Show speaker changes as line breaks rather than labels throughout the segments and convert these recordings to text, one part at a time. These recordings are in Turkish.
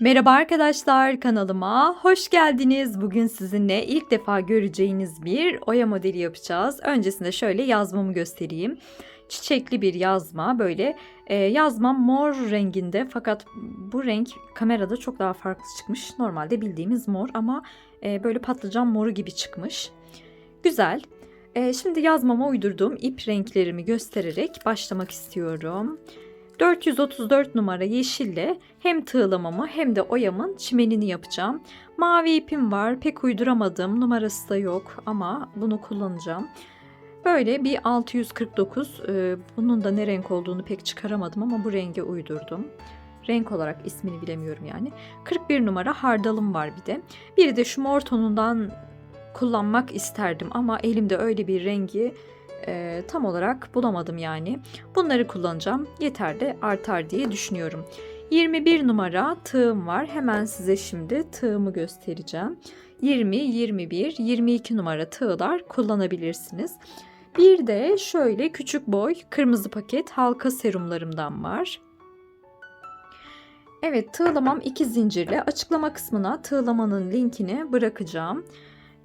Merhaba arkadaşlar kanalıma hoş geldiniz. Bugün sizinle ilk defa göreceğiniz bir oya modeli yapacağız. Öncesinde şöyle yazmamı göstereyim. Çiçekli bir yazma böyle e, yazmam mor renginde fakat bu renk kamerada çok daha farklı çıkmış. Normalde bildiğimiz mor ama e, böyle patlıcan moru gibi çıkmış. Güzel. E, şimdi yazmama uydurduğum ip renklerimi göstererek başlamak istiyorum. 434 numara yeşille hem tığlamamı hem de oyamın çimenini yapacağım. Mavi ipim var. Pek uyduramadım. Numarası da yok ama bunu kullanacağım. Böyle bir 649. e, bunun da ne renk olduğunu pek çıkaramadım ama bu renge uydurdum. Renk olarak ismini bilemiyorum yani. 41 numara hardalım var bir de. Bir de şu mor tonundan kullanmak isterdim ama elimde öyle bir rengi e, tam olarak bulamadım yani. Bunları kullanacağım. Yeter de artar diye düşünüyorum. 21 numara tığım var. Hemen size şimdi tığımı göstereceğim. 20, 21, 22 numara tığlar kullanabilirsiniz. Bir de şöyle küçük boy kırmızı paket halka serumlarımdan var. Evet tığlamam iki zincirle açıklama kısmına tığlamanın linkini bırakacağım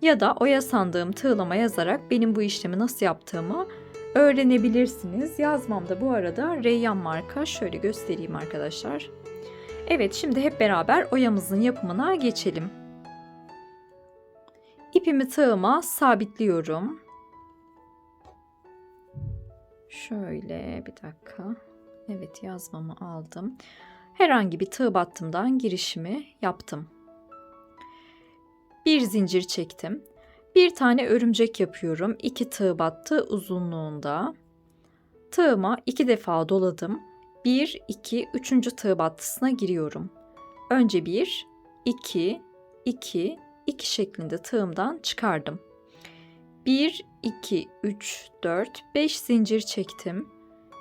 ya da oya sandığım tığlama yazarak benim bu işlemi nasıl yaptığımı öğrenebilirsiniz. Yazmamda bu arada Reyyan marka şöyle göstereyim arkadaşlar. Evet şimdi hep beraber oyamızın yapımına geçelim. İpimi tığıma sabitliyorum. Şöyle bir dakika. Evet yazmamı aldım. Herhangi bir tığ battımdan girişimi yaptım bir zincir çektim. Bir tane örümcek yapıyorum. İki tığ battı uzunluğunda. Tığıma iki defa doladım. Bir, iki, üçüncü tığ battısına giriyorum. Önce bir, iki, iki, iki şeklinde tığımdan çıkardım. Bir, iki, üç, dört, beş zincir çektim.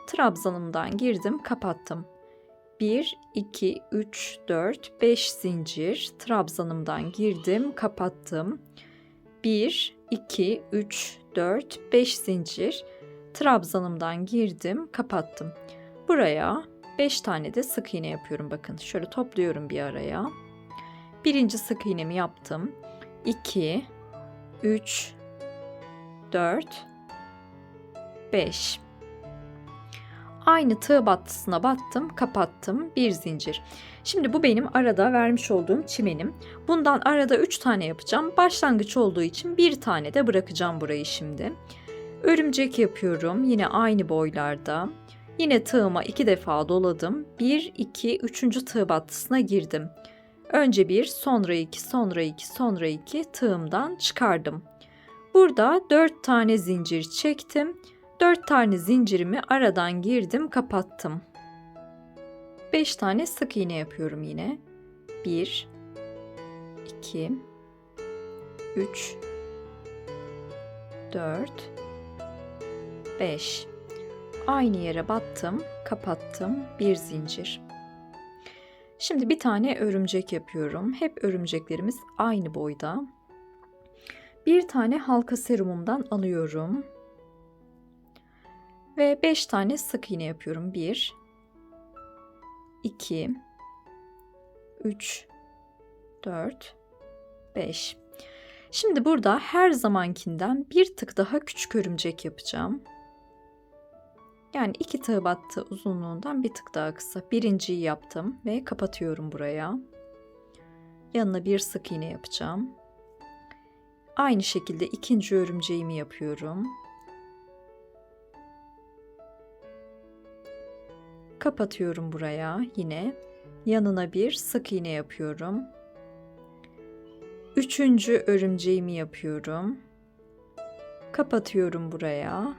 Trabzanımdan girdim, kapattım. 1, 2, 3, 4, 5 zincir trabzanımdan girdim, kapattım. 1, 2, 3, 4, 5 zincir trabzanımdan girdim, kapattım. Buraya 5 tane de sık iğne yapıyorum bakın. Şöyle topluyorum bir araya. Birinci sık iğnemi yaptım. 2, 3, 4, 5. Aynı tığ battısına battım, kapattım. Bir zincir. Şimdi bu benim arada vermiş olduğum çimenim. Bundan arada 3 tane yapacağım. Başlangıç olduğu için bir tane de bırakacağım burayı şimdi. Örümcek yapıyorum. Yine aynı boylarda. Yine tığıma iki defa doladım. 1, 2, 3. tığ battısına girdim. Önce bir, sonra iki, sonra iki, sonra iki tığımdan çıkardım. Burada 4 tane zincir çektim. 4 tane zincirimi aradan girdim, kapattım. 5 tane sık iğne yapıyorum yine. 1 2 3 4 5 Aynı yere battım, kapattım. Bir zincir. Şimdi bir tane örümcek yapıyorum. Hep örümceklerimiz aynı boyda. Bir tane halka serumumdan alıyorum. Ve 5 tane sık iğne yapıyorum. 1 2 3 4 5 Şimdi burada her zamankinden bir tık daha küçük örümcek yapacağım. Yani iki tığ battı uzunluğundan bir tık daha kısa. Birinciyi yaptım ve kapatıyorum buraya. Yanına bir sık iğne yapacağım. Aynı şekilde ikinci örümceğimi yapıyorum. Kapatıyorum buraya yine. Yanına bir sık iğne yapıyorum. Üçüncü örümceğimi yapıyorum. Kapatıyorum buraya.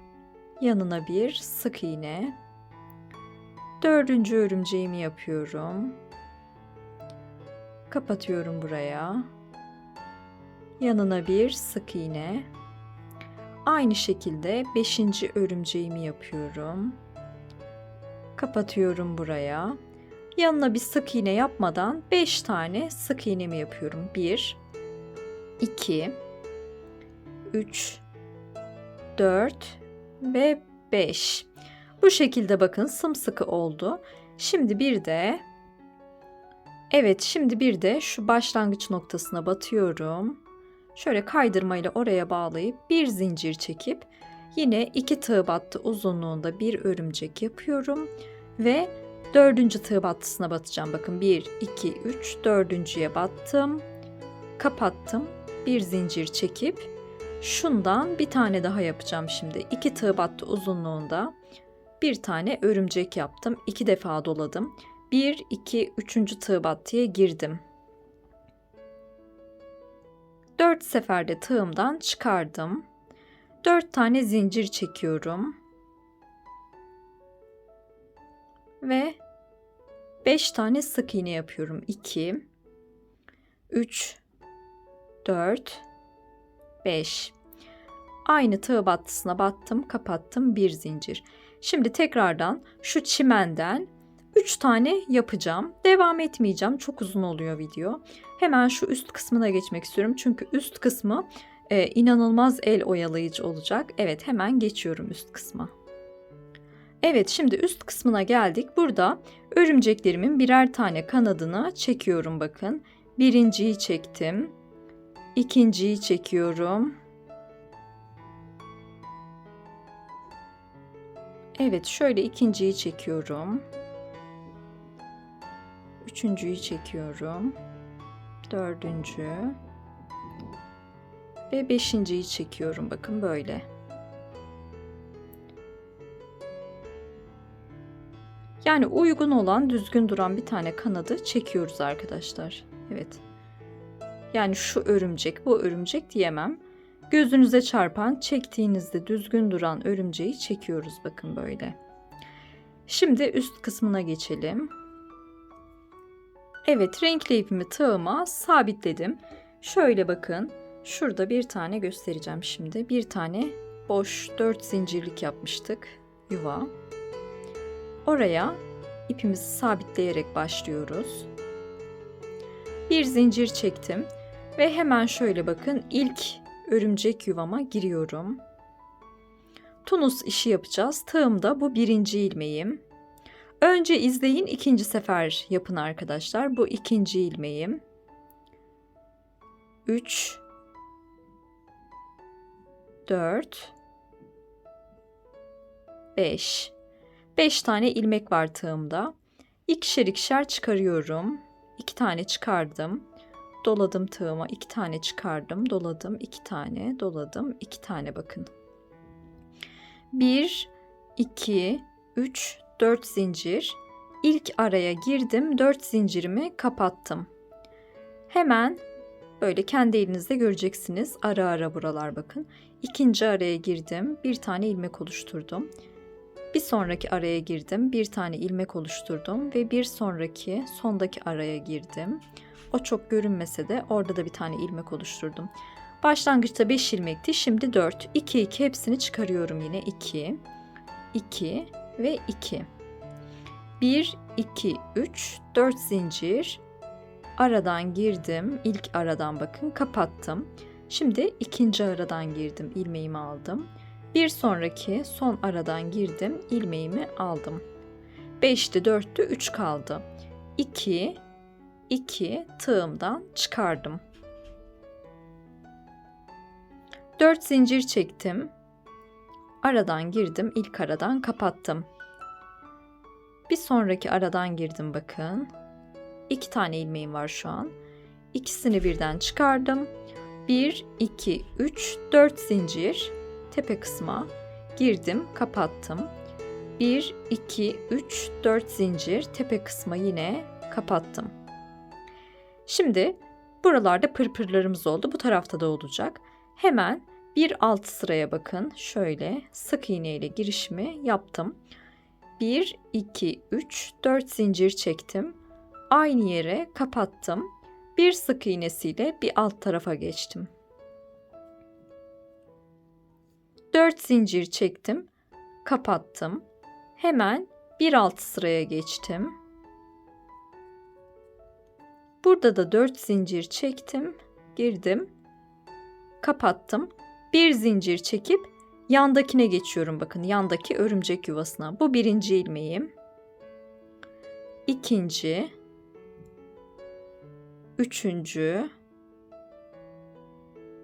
Yanına bir sık iğne. Dördüncü örümceğimi yapıyorum. Kapatıyorum buraya. Yanına bir sık iğne. Aynı şekilde beşinci örümceğimi yapıyorum Kapatıyorum buraya. Yanına bir sık iğne yapmadan 5 tane sık iğnemi yapıyorum. 1 2 3 4 ve 5. Bu şekilde bakın sımsıkı oldu. Şimdi bir de Evet, şimdi bir de şu başlangıç noktasına batıyorum. Şöyle kaydırmayla oraya bağlayıp bir zincir çekip yine iki tığ battı uzunluğunda bir örümcek yapıyorum ve dördüncü tığ battısına batacağım. Bakın 1, 2, 3, dördüncüye battım. Kapattım. Bir zincir çekip şundan bir tane daha yapacağım şimdi. İki tığ battı uzunluğunda bir tane örümcek yaptım. İki defa doladım. 1, 2, 3. tığ battıya girdim. 4 seferde tığımdan çıkardım. 4 tane zincir çekiyorum. Ve 5 tane sık iğne yapıyorum. 2 3 4 5 Aynı tığ battısına battım, kapattım bir zincir. Şimdi tekrardan şu çimenden 3 tane yapacağım. Devam etmeyeceğim. Çok uzun oluyor video. Hemen şu üst kısmına geçmek istiyorum. Çünkü üst kısmı e, inanılmaz el oyalayıcı olacak. Evet hemen geçiyorum üst kısma. Evet şimdi üst kısmına geldik. Burada örümceklerimin birer tane kanadını çekiyorum bakın. Birinciyi çektim. İkinciyi çekiyorum. Evet şöyle ikinciyi çekiyorum. Üçüncüyü çekiyorum. Dördüncü. Ve beşinciyi çekiyorum. Bakın böyle. Yani uygun olan, düzgün duran bir tane kanadı çekiyoruz arkadaşlar. Evet. Yani şu örümcek, bu örümcek diyemem. Gözünüze çarpan, çektiğinizde düzgün duran örümceği çekiyoruz bakın böyle. Şimdi üst kısmına geçelim. Evet renkli ipimi tığıma sabitledim. Şöyle bakın şurada bir tane göstereceğim şimdi. Bir tane boş 4 zincirlik yapmıştık yuva. Oraya ipimizi sabitleyerek başlıyoruz. Bir zincir çektim ve hemen şöyle bakın ilk örümcek yuvama giriyorum. Tunus işi yapacağız. Tığımda bu birinci ilmeğim. Önce izleyin, ikinci sefer yapın arkadaşlar. Bu ikinci ilmeğim. 3 4 5 5 tane ilmek var tığımda. İkişer ikişer çıkarıyorum. 2 tane çıkardım. Doladım tığıma. 2 tane çıkardım. Doladım. 2 tane. Doladım. 2 tane bakın. 1 2 3 4 zincir. İlk araya girdim. 4 zincirimi kapattım. Hemen böyle kendi elinizde göreceksiniz. Ara ara buralar bakın. İkinci araya girdim. Bir tane ilmek oluşturdum. Bir sonraki araya girdim. Bir tane ilmek oluşturdum ve bir sonraki sondaki araya girdim. O çok görünmese de orada da bir tane ilmek oluşturdum. Başlangıçta 5 ilmekti. Şimdi 4. 2 2 hepsini çıkarıyorum yine 2 2 ve 2. 1, 2, 3, 4 zincir. Aradan girdim. İlk aradan bakın kapattım. Şimdi ikinci aradan girdim. ilmeğimi aldım. Bir sonraki son aradan girdim. ilmeğimi aldım. 5'ti 4'tü 3 kaldı. 2, 2 tığımdan çıkardım. 4 zincir çektim. Aradan girdim, ilk aradan kapattım. Bir sonraki aradan girdim bakın. İki tane ilmeğim var şu an. İkisini birden çıkardım. 1, 2, 3, 4 zincir tepe kısma girdim, kapattım. 1, 2, 3, 4 zincir tepe kısma yine kapattım. Şimdi buralarda pırpırlarımız oldu. Bu tarafta da olacak. Hemen bir alt sıraya bakın. Şöyle sık iğne ile girişimi yaptım. 1, 2, 3, 4 zincir çektim. Aynı yere kapattım. Bir sık iğnesiyle bir alt tarafa geçtim. 4 zincir çektim. Kapattım. Hemen bir alt sıraya geçtim. Burada da 4 zincir çektim, girdim, kapattım. Bir zincir çekip yandakine geçiyorum bakın yandaki örümcek yuvasına. Bu birinci ilmeğim. İkinci, üçüncü,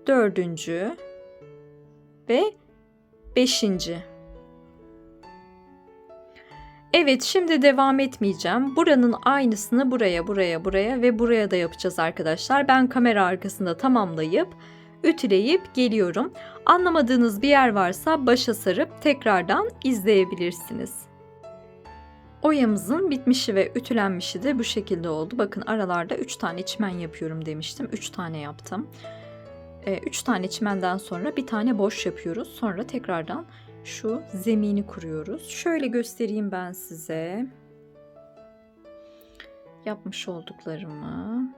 dördüncü ve beşinci. Evet, şimdi devam etmeyeceğim. Buranın aynısını buraya, buraya, buraya ve buraya da yapacağız arkadaşlar. Ben kamera arkasında tamamlayıp, ütüleyip geliyorum. Anlamadığınız bir yer varsa başa sarıp tekrardan izleyebilirsiniz. Oyamızın bitmişi ve ütülenmişi de bu şekilde oldu. Bakın aralarda 3 tane çimen yapıyorum demiştim. 3 tane yaptım. 3 tane çimenden sonra bir tane boş yapıyoruz. Sonra tekrardan şu zemini kuruyoruz. Şöyle göstereyim ben size. Yapmış olduklarımı.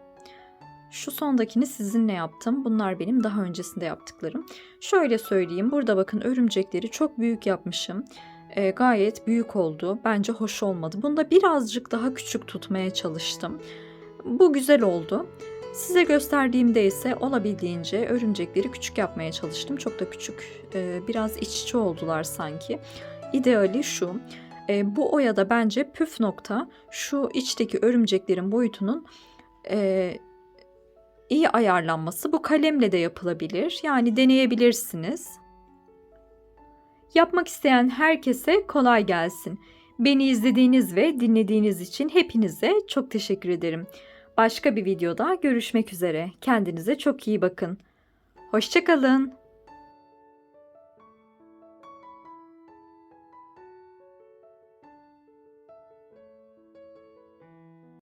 Şu sondakini sizinle yaptım. Bunlar benim daha öncesinde yaptıklarım. Şöyle söyleyeyim. Burada bakın örümcekleri çok büyük yapmışım. E, gayet büyük oldu. Bence hoş olmadı. Bunda birazcık daha küçük tutmaya çalıştım. Bu güzel oldu. Size gösterdiğimde ise olabildiğince örümcekleri küçük yapmaya çalıştım. Çok da küçük, e, biraz iç içe oldular sanki. İdeali şu, e, bu oyada bence püf nokta şu içteki örümceklerin boyutunun e, iyi ayarlanması. Bu kalemle de yapılabilir. Yani deneyebilirsiniz. Yapmak isteyen herkese kolay gelsin. Beni izlediğiniz ve dinlediğiniz için hepinize çok teşekkür ederim. Başka bir videoda görüşmek üzere. Kendinize çok iyi bakın. Hoşçakalın.